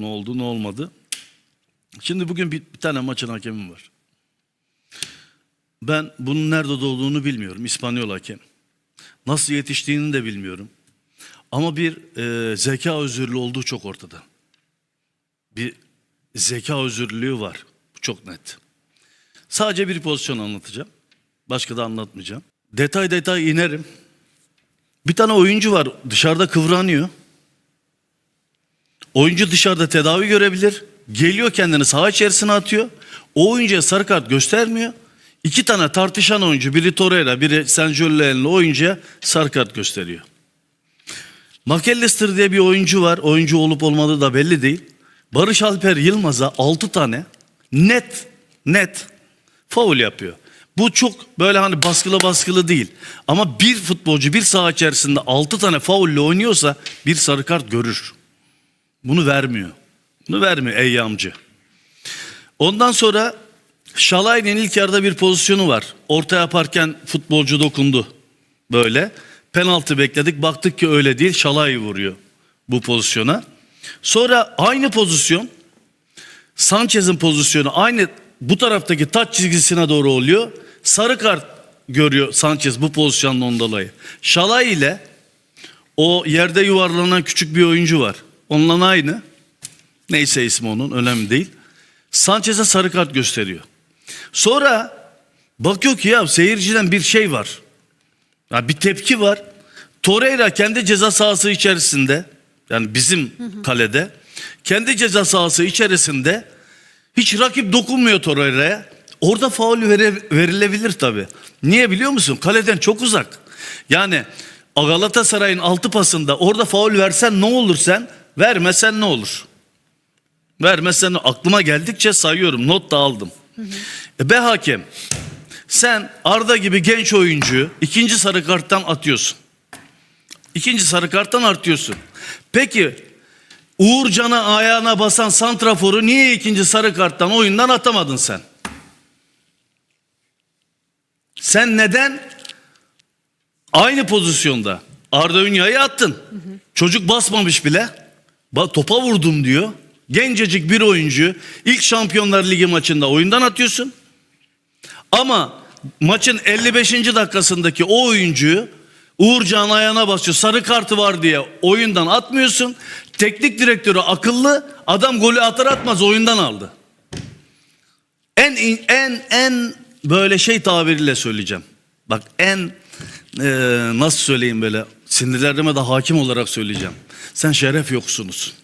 Ne oldu ne olmadı. Şimdi bugün bir, bir tane maçın hakemi var. Ben bunun nerede doğduğunu bilmiyorum. İspanyol hakem. Nasıl yetiştiğini de bilmiyorum. Ama bir e, zeka özürlü olduğu çok ortada. Bir zeka özürlülüğü var. Bu çok net. Sadece bir pozisyon anlatacağım. Başka da anlatmayacağım. Detay detay inerim. Bir tane oyuncu var dışarıda kıvranıyor. Oyuncu dışarıda tedavi görebilir. Geliyor kendini saha içerisine atıyor. O oyuncuya sarı kart göstermiyor. İki tane tartışan oyuncu biri Torreira biri Senjolle'nin oyuncuya sarı kart gösteriyor. McAllister diye bir oyuncu var. Oyuncu olup olmadığı da belli değil. Barış Alper Yılmaz'a 6 tane net net faul yapıyor. Bu çok böyle hani baskılı baskılı değil. Ama bir futbolcu bir saha içerisinde 6 tane faulle oynuyorsa bir sarı kart görür. Bunu vermiyor. Bunu vermiyor Eyyamcı. Ondan sonra Şalay'ın ilk yarıda bir pozisyonu var. Orta yaparken futbolcu dokundu. Böyle. Penaltı bekledik. Baktık ki öyle değil. Şalay vuruyor bu pozisyona. Sonra aynı pozisyon Sanchez'in pozisyonu aynı bu taraftaki taç çizgisine doğru oluyor. Sarı kart görüyor Sanchez bu pozisyondan dolayı. Şalay ile o yerde yuvarlanan küçük bir oyuncu var. Onunla aynı. Neyse ismi onun önemli değil. Sanchez'e sarı kart gösteriyor. Sonra bakıyor ki ya seyirciden bir şey var. Ya bir tepki var. Torreira kendi ceza sahası içerisinde yani bizim kalede kendi ceza sahası içerisinde hiç rakip dokunmuyor Torreira'ya. Orada faul vere- verilebilir tabi. Niye biliyor musun? Kaleden çok uzak. Yani Galatasaray'ın altı pasında orada faul versen ne olur sen? Vermesen ne olur? Vermezsen aklıma geldikçe sayıyorum. Not da aldım. E be hakem sen Arda gibi genç oyuncuyu ikinci sarı karttan atıyorsun. İkinci sarı karttan artıyorsun. Peki Uğurcan'a ayağına basan santraforu niye ikinci sarı karttan oyundan atamadın sen? Sen neden aynı pozisyonda Arda Ünya'yı attın? Çocuk basmamış bile. Topa vurdum diyor. Gencecik bir oyuncu ilk Şampiyonlar Ligi maçında oyundan atıyorsun. Ama maçın 55. dakikasındaki o oyuncuyu Uğurcan ayağına basıyor. Sarı kartı var diye oyundan atmıyorsun. Teknik direktörü akıllı. Adam golü atar atmaz oyundan aldı. En en en böyle şey tabiriyle söyleyeceğim. Bak en e, nasıl söyleyeyim böyle sinirlerime de hakim olarak söyleyeceğim. Sen şeref yoksunusun.